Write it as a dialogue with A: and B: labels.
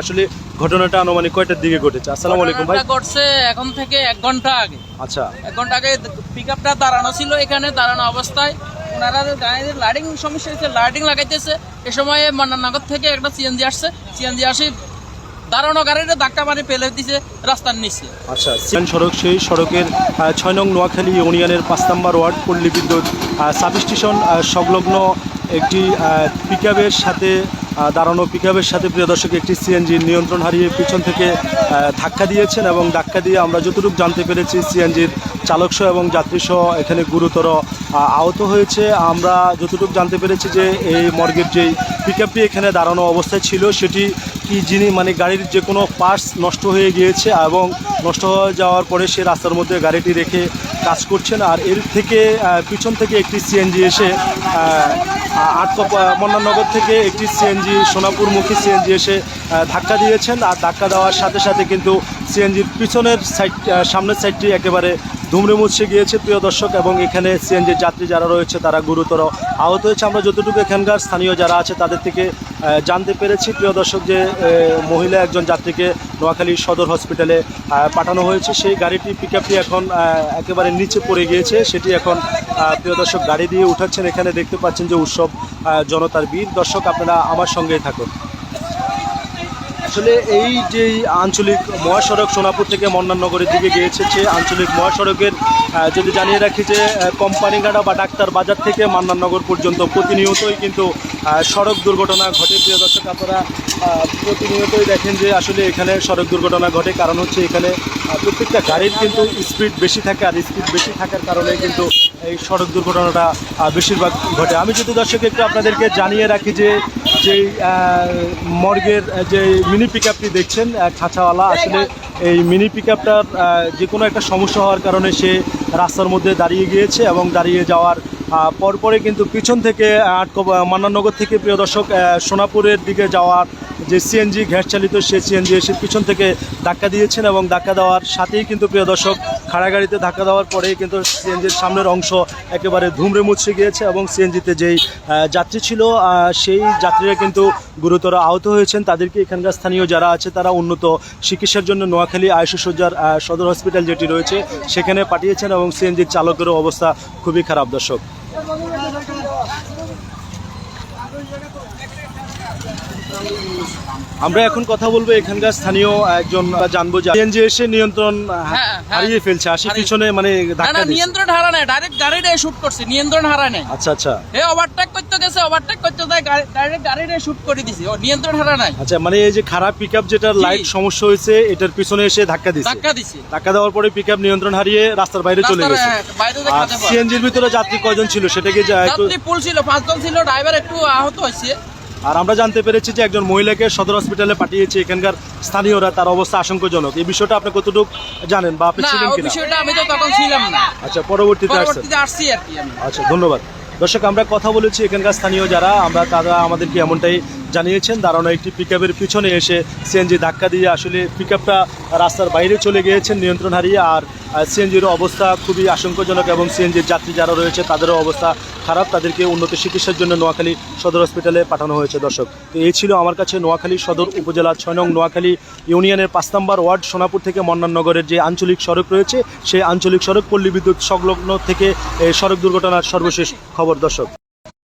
A: আসলে ঘটনাটা আনুমানিক কয়টার দিকে ঘটেছে? আসসালামু আলাইকুম ভাই।
B: ঘটছে এখন থেকে এক ঘণ্টা আগে।
A: আচ্ছা।
B: এক ঘণ্টা আগে পিক আপটা দাঁড়ানো ছিল এখানে দাঁড়ানো অবস্থায়। ওনারা গাড়ির লাইটিং সমস্যা হয়েছে লাইটিং লাগাইতেছে। এ সময় মান্নানগর থেকে একটা সিএনজি আসছে। সিএনজি আসি দাঁড়ানো গাড়িটা ধাক্কা মারি ফেলে দিছে রাস্তার নিচে।
A: আচ্ছা সিয়ান সড়ক সেই সড়কের ছয় নং নোয়াখালী ইউনিয়নের পাঁচ নম্বর ওয়ার্ড পল্লী বিদ্যুৎ সাব স্টেশন সংলগ্ন একটি পিকআপের সাথে দাঁড়ানো পিকআপের সাথে, প্রিয় দর্শক, একটি সিএনজি নিয়ন্ত্রণ হারিয়ে পিছন থেকে ধাক্কা দিয়েছেন এবং ধাক্কা দিয়ে আমরা যতটুকু জানতে পেরেছি সিএনজির চালকসহ এবং যাত্রীসহ এখানে গুরুতর আহত হয়েছে। আমরা যতটুকু জানতে পেরেছি যে এই মর্গের যেই পিকআপটি এখানে দাঁড়ানো অবস্থায় ছিল, সেটি কি যিনি মানে গাড়ির যে কোনো পার্টস নষ্ট হয়ে গিয়েছে এবং নষ্ট হয়ে যাওয়ার পরে সে রাস্তার মধ্যে গাড়িটি রেখে কাজ করছেন। আর এর থেকে পিছন থেকে একটি সিএনজি এসে আটকপ মন্নানগর থেকে একটি সিএনজি সোনাপুরমুখী সিএনজি এসে ধাক্কা দিয়েছেন। আর ধাক্কা দেওয়ার সাথে সাথে কিন্তু সিএনজির পিছনের সাইড সামনের সাইডটি একেবারে ধুমড়ে মুছে গিয়েছে, প্রিয় দর্শক, এবং এখানে সিএনজির যাত্রী যারা রয়েছে, তারা গুরুতর আহত হয়েছে। আমরা যতটুকু এখানকার স্থানীয় যারা আছে, তাদের থেকে জানতে পেরেছি, প্রিয় দর্শক, যে মহিলা একজন যাত্রীকে নোয়াখালী সদর হসপিটালে পাঠানো হয়েছে। সেই গাড়িটি পিকআপটি এখন একেবারে নিচে পড়ে গিয়েছে। সেটি এখন প্রিয় দর্শক, গাড়ি দিয়ে উঠাচ্ছেন। এখানে দেখতে পাচ্ছেন যে উৎসব জনতার বীর দর্শক, আপনারা আমার সঙ্গেই থাকুন। আসলে এই যে আঞ্চলিক মহাসড়ক সোনাপুর থেকে মন্নাননগরের দিকে গিয়েছে সে আঞ্চলিক মহাসড়কের যদি জানিয়ে রাখি যে আহ, কোম্পানিগাড়া বা ডাক্তার বাজার থেকে মান্নাননগর পর্যন্ত প্রতিনিয়তই কিন্তু সড়ক দুর্ঘটনা ঘটে। প্রিয় দর্শক আপনারা প্রতিনিয়তই দেখেন যে আসলে এখানে সড়ক দুর্ঘটনা ঘটে। কারণ হচ্ছে এখানে প্রত্যেকটা গাড়ির কিন্তু স্পিড বেশি থাকে আর স্পিড বেশি থাকার কারণে কিন্তু এই সড়ক দুর্ঘটনাটা বেশিরভাগ ঘটে। আমি যদি দর্শক একটু আপনাদেরকে জানিয়ে রাখি যে যেই মর্গের যে মিনি পিক আপটি দেখছেন খাঁচাওয়ালা আসলে এই মিনি পিক আপটার যে কোনো একটা সমস্যা হওয়ার কারণে সে রাস্তার মধ্যে দাঁড়িয়ে গিয়েছে এবং দাঁড়িয়ে যাওয়ার পরপরে কিন্তু পিছন থেকে আটক মান্নানগর থেকে প্রিয় দর্শক সোনাপুরের দিকে যাওয়ার যে সিএনজি গ্যাস চালিত সে সিএনজি এসে পিছন থেকে ধাক্কা দিয়েছেন এবং ধাক্কা দেওয়ার সাথেই কিন্তু প্রিয় দর্শক খাড়া গাড়িতে ধাক্কা দেওয়ার পরেই কিন্তু সিএনজির সামনের অংশ একেবারে ধুমরে মুছে গিয়েছে এবং সিএনজিতে যেই যাত্রী ছিল সেই যাত্রীরা কিন্তু গুরুতর আহত হয়েছেন। তাদেরকে এখানকার স্থানীয় যারা আছে তারা উন্নত চিকিৎসার জন্য নোয়াখালী আয়ুষসজ্জার সদর হসপিটাল যেটি রয়েছে, সেখানে পাঠিয়েছেন এবং সিএনজির চালকেরও অবস্থা খুবই খারাপ। দর্শক। আমরা এখন কথা বলব এখানকার স্থানীয় একজন জানব যে এসে নিয়ন্ত্রণ
B: হ্যাঁ, হ্যাঁ।
A: হারিয়ে ফেলছে আসি পিছনে মানে
B: না নিয়ন্ত্রণ হারা নাই ডাইরেক্ট গাড়িটা শুট করছে নিয়ন্ত্রণ হারা নাই।
A: আচ্ছা আচ্ছা।
B: এ করতে গেছে ওভারটেক করতে যায় ডাইরেক্ট গাড়িটা শুট করে দিছে। ও নিয়ন্ত্রণ হারা নাই।
A: আচ্ছা মানে এই যে খারাপ পিকআপ যেটার লাইট সমস্যা হয়েছে এটার পিছনে এসে ধাক্কা দিচ্ছে
B: ধাক্কা দিছে।
A: ধাক্কা দেওয়ার পরে পিকআপ নিয়ন্ত্রণ হারিয়ে রাস্তার বাইরে চলে গেছে।
B: হ্যাঁ,
A: আর সিএনজির ভিতরে যাত্রী কয়জন ছিল যা একটু
B: যাত্রী ছিল পাঁচজন ছিল ড্রাইভার একটু আহত হয়েছে।
A: আর আমরা জানতে পেরেছি যে একজন মহিলাকে সদর হসপিটালে পাঠিয়েছে এখানকার স্থানীয়রা তার অবস্থা আশঙ্কাজনক। এই বিষয়টা আপনি কতটুকু জানেন বা আপনি ছিলেন কিনা?
B: বিষয়টা আমি তো তখন ছিলাম না।
A: আচ্ছা পরবর্তীতে আসছেন
B: আসছি আর কি
A: আচ্ছা ধন্যবাদ। দর্শক আমরা কথা বলেছি এখানকার স্থানীয় যারা আমরা তারা আমাদেরকে এমনটাই জানিয়েছেন দাঁড়ানো একটি পিকআপের পিছনে এসে সিএনজি ধাক্কা দিয়ে আসলে পিকআপটা রাস্তার বাইরে চলে গিয়েছেন, নিয়ন্ত্রণ হারিয়ে। আর সিএনজির অবস্থা খুবই আশঙ্কাজনক এবং সিএনজির যাত্রী যারা রয়েছে, তাদেরও অবস্থা খারাপ। তাদেরকে উন্নত চিকিৎসার জন্য নোয়াখালী সদর হসপিটালে পাঠানো হয়েছে, দর্শক। তো এই ছিল আমার কাছে নোয়াখালী সদর উপজেলা ছয় নং নোয়াখালী ইউনিয়নের পাঁচ নম্বর ওয়ার্ড, সোনাপুর থেকে মন্নাননগরের যে আঞ্চলিক সড়ক রয়েছে, সেই আঞ্চলিক সড়ক পল্লী বিদ্যুৎ সংলগ্ন থেকে সড়ক দুর্ঘটনার সর্বশেষ খবর, দর্শক।